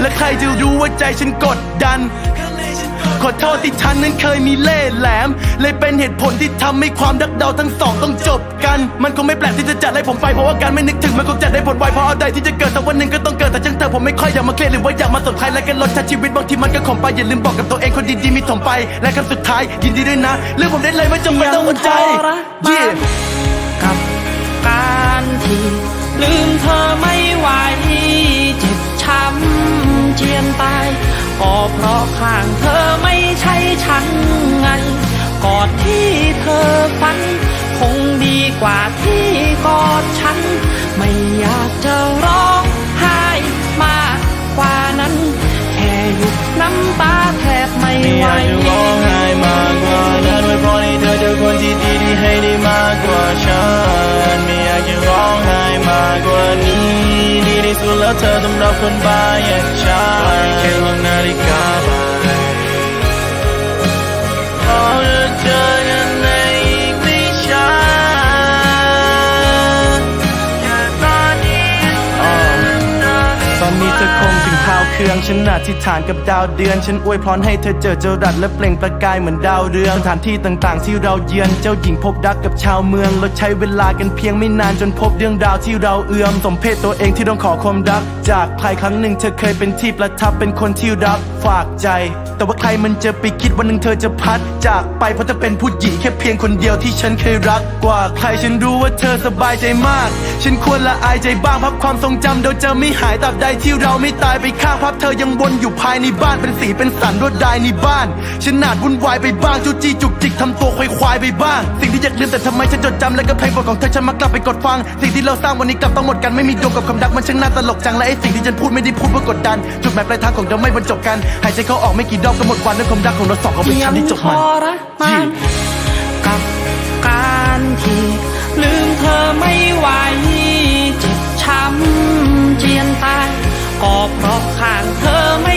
และใครจะรู้ว่าใจฉันกดดัน ขอโทษที่ฉันนั้นเคยมีเล่ห์แหลม เลยเป็นเหตุผลที่ทำให้ความรักเราทั้งสองต้องจบกัน มันคงไม่แปลกที่จะจัดให้ผมไปเพราะว่าการไม่นึกถึงมันคงจัดได้ผลไวเพราะอาใดที่จะเกิดสักวันหนึ่งก็ต้องเกิดแต่จังเธอผมไม่ค่อยอยากมาเคลียร์หรือว่าอยากมาสนใครและกันลดชาชีวิตบางทีมันก็ขมไปอย่าลืมบอกกับตัวเองคนดีๆมีถมไป และคำสุดท้ายยินดีด้วยนะเรื่องผมได้เลยไม่จำเป็นต้องอดใจยังกับการที่ลืมเธอม่ไเจียนตาย ก็เพราะข้างเธอไม่ใช่ฉันไงกอดที่เธอฝัน คงดีกว่าที่กอดฉัน ไม่อยากจะร้องไห้มากกว่านั้น แค่หยุดน้ำตาแทบไม่ไหว ดีที่สุดแล้วเธอต้องรับคนบ้าอย่างฉันแค่ลองนาฬิกา เครื่องฉันอธิษฐานกับดาวเดือน ฉันอวยพรให้เธอเจอเจรัดและเปล่งประกายเหมือนดาวเรืองสถานที่ต่างๆ ที่เราเยือนเจ้าหญิงพบรักกับชาวเมือง เราใช้เวลากันเพียงไม่นานจนพบเรื่องราวที่เราเอื้อมสมเพศตัวเองที่ต้องขอความรัก จากใครครั้งหนึ่งเธอเคยเป็นที่ประทับเป็นคนที่รักฝากใจ แต่ว่าใครมันจะไปคิดวันหนึ่งเธอจะพัด จากไปเพราะเธอเป็นผู้หญิงแค่เพียงคนเดียวที่ฉันเคยรักกว่าใครฉันรู้ว่าเธอสบายใจมาก ฉันควรละอายใจบ้างพับความทรงจำเดี๋ยวจะไม่หายตราบใดที่เราไม่ตายไปข้างพับเธอยังวนอยู่ภายในบ้านเป็นสีเป็นสันรวดลายในบ้าน ฉันอาจวุ่นวายไปบ้างจูจี้จุกจิกทำตัวควายควายๆไปบ้าง สิ่งที่อยากลืมแต่ทำไมฉันจดจำและก็เพลงโปรดของเธอฉันมักกลับไปกดฟัง สิ่งที่เราสร้างวันนี้กลับต้องหมดกันไม่มีโยงกับคำรักมันช่างน่าตลกจังและไอ้สิ่งที่ฉันพูดไม่ได้พูดเพื่อกดดันจุดหมายปลายทางของเราไม่บรรจบกันหายใจเข้าออกไม่กี่รอบก็หมดวันด้วยความรักของเราสองเขาเป็นยัคำที่จบมันทรมานกับการที่ลืมเธอไม่ไหว ก็เพราะข้างเธอไม่